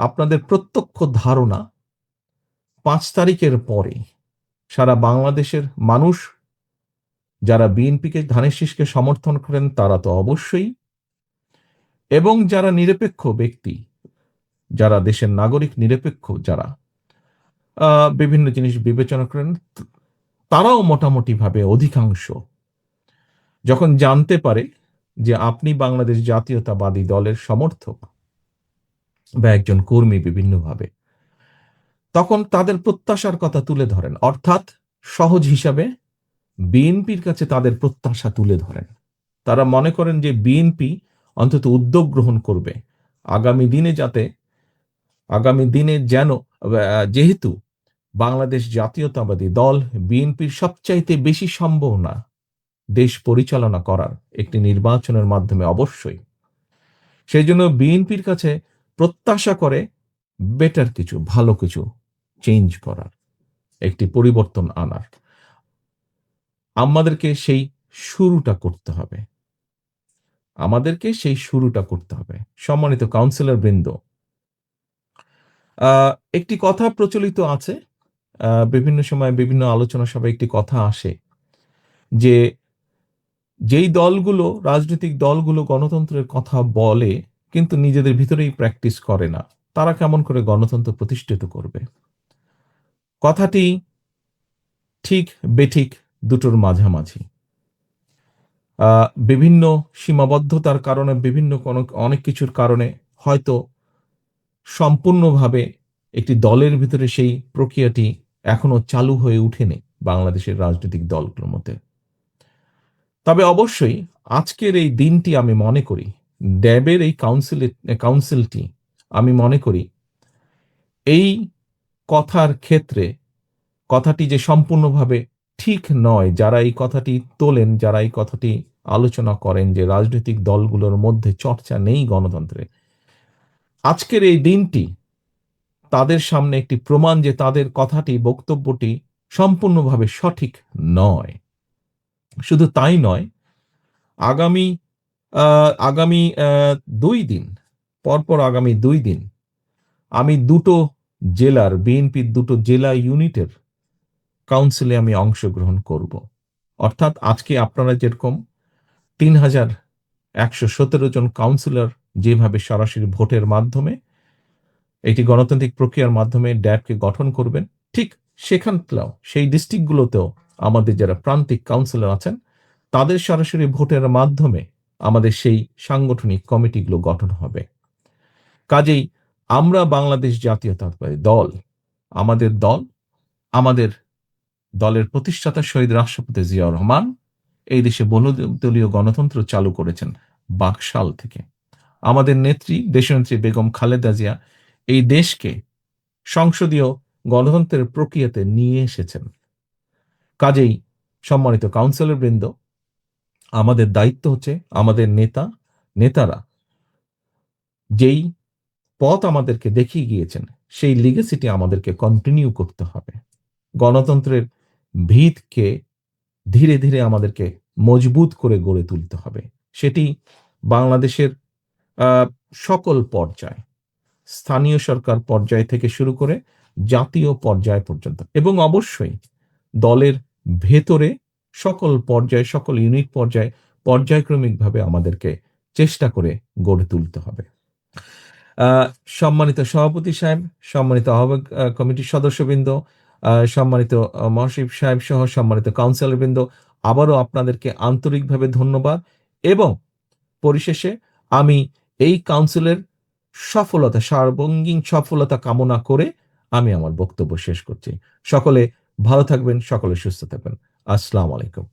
আপনাদের প্রত্যক্ষ ধারণা পাঁচ তারিখের পরে সারা বাংলাদেশের মানুষ যারা বিএনপিকে, ধানের শীষকে সমর্থন করেন, তারা তো অবশ্যই। এবং যারা নিরপেক্ষ ব্যক্তি, যারা দেশের নাগরিক নিরপেক্ষ, যারা বিভিন্ন জিনিস বিবেচনা করেন, তারাও মোটামুটিভাবে অধিকাংশ। যখন জানতে পারে যে আপনি বাংলাদেশ জাতীয়তাবাদী দলের সমর্থক বা একজন কর্মী বিভিন্নভাবে। তখন তাদের প্রত্যাশার কথা তুলে ধরেন। অর্থাৎ সহজ হিসাবে বিএনপির কাছে তাদের প্রত্যাশা তুলে ধরেন। তারা মনে করেন যে বিএনপি অন্তত উদ্যোগ গ্রহণ করবে। আগামী দিনে যাতে, আগামী দিনে যেন যেহেতু বাংলাদেশ জাতীয়তাবাদী দল বিএনপির সবচাইতে বেশি সম্ভাবনা দেশ পরিচালনা করার একটি নির্বাচনের মাধ্যমে অবশ্যই। সেই জন্য বিএনপির কাছে প্রত্যাশা করে বেটার কিছু, ভালো কিছু চেঞ্জ করার, একটি পরিবর্তন আনার। আমাদেরকে সেই শুরুটা করতে হবে। আমাদেরকে সেই শুরুটা করতে হবে। সম্মানিত কাউন্সিলর বৃন্দ একটি কথা প্রচলিত আছে বিভিন্ন সময় বিভিন্ন আলোচনা সভায় একটি কথা আসে যে, যেই দলগুলো, রাজনৈতিক দলগুলো গণতন্ত্রের কথা বলে কিন্তু নিজেদের ভিতরেই প্র্যাকটিস করে না। তারা কেমন করে গণতন্ত্র প্রতিষ্ঠিত করবে? কথাটি ঠিক, বেঠিক, দুটোর মাঝামাঝি। বিভিন্ন সীমাবদ্ধতার কারণে, বিভিন্ন কোনো, অনেক কিছুর কারণে হয়তো সম্পূর্ণভাবে একটি দলের ভিতরে সেই প্রক্রিয়াটি এখনও চালু হয়ে উঠেনি বাংলাদেশের রাজনৈতিক দলগুলোর মধ্যে। তবে অবশ্যই আজকের এই দিনটি আমি মনে করি ড্যাবের এই কাউন্সিল কাউন্সিলটি আমি মনে করি, এই কথার ক্ষেত্রে, কথাটি যে সম্পূর্ণভাবে ঠিক নয়, যারা এই কথাটি তোলেন, যারা এই কথাটি আলোচনা করেন যে রাজনৈতিক দলগুলোর মধ্যে চর্চা নেই গণতন্ত্রে, আজকের এই দিনটি তাদের সামনে একটি প্রমাণ যে তাদের কথাটি, বক্তব্যটি সম্পূর্ণভাবে সঠিক নয়। শুধু তাই নয়, আগামী আগামী দুই দিন, পরপর আগামী দুই দিন, আমি দুটো জেলার, বিএনপির দুটো জেলা ইউনিটের কাউন্সিলে আমি অংশগ্রহণ করব। অর্থাৎ আজকে আপনারা যেরকম তিন হাজার একশো সতেরো জন কাউন্সিলর যেভাবে সরাসরি ভোটের মাধ্যমে একটি গণতান্ত্রিক প্রক্রিয়ার মাধ্যমে ড্যাবকে গঠন করবেন, ঠিক সেখানটাও, সেই ডিস্ট্রিক্টগুলোতেও আমাদের যারা প্রান্তিক কাউন্সিলর আছেন, তাদের সরাসরি ভোটের মাধ্যমে আমাদের সেই সাংগঠনিক কমিটিগুলো গঠন হবে। কাজেই আমরা বাংলাদেশ জাতীয়তাবাদী দল, আমাদের দল, আমাদের দলের প্রতিষ্ঠাতা শহীদ রাষ্ট্রপতি জিয়াউর রহমান এই দেশে বহুদলীয় গণতন্ত্র চালু করেছেন বাকশাল থেকে। আমাদের নেত্রী, দেশনেত্রী বেগম খালেদা জিয়া এই দেশকে সংসদীয় গণতন্ত্রের প্রক্রিয়াতে নিয়ে এসেছেন। কাজেই সম্মানিত কাউন্সিলর বৃন্দ আমাদের দায়িত্ব হচ্ছে আমাদের নেতা, নেতারা যেই পথ আমাদেরকে দেখিয়ে গিয়েছেন, সেই লিগেসিটি আমাদেরকে কন্টিনিউ করতে হবে। গণতন্ত্রের ভিতকে ধীরে ধীরে আমাদেরকে মজবুত করে গড়ে তুলতে হবে। সেটি বাংলাদেশের সকল পর্যায়, স্থানীয় সরকার পর্যায় থেকে শুরু করে জাতীয় পর্যায় পর্যন্ত এবং অবশ্যই দলের ভেতরে সকল পর্যায়ে, সকল ইউনিট পর্যায়ে পর্যায়ক্রমিকভাবে আমাদেরকে চেষ্টা করে গড়ে তুলতে হবে। সম্মানিত সভাপতি সাহেব, সম্মানিত আহ্বায়ক কমিটির সদস্যবৃন্দ সম্মানিত মহাসচিব সাহেব সহ সম্মানিত কাউন্সিলরবৃন্দ আবারও আপনাদেরকে আন্তরিকভাবে ধন্যবাদ এবং পরিশেষে আমি এই কাউন্সিলের সফলতা, সার্বঙ্গীন সফলতা কামনা করে আমি আমার বক্তব্য শেষ করছি। সকলে ভালো থাকবেন, সকলে সুস্থ থাকবেন। আসসালামু আলাইকুম।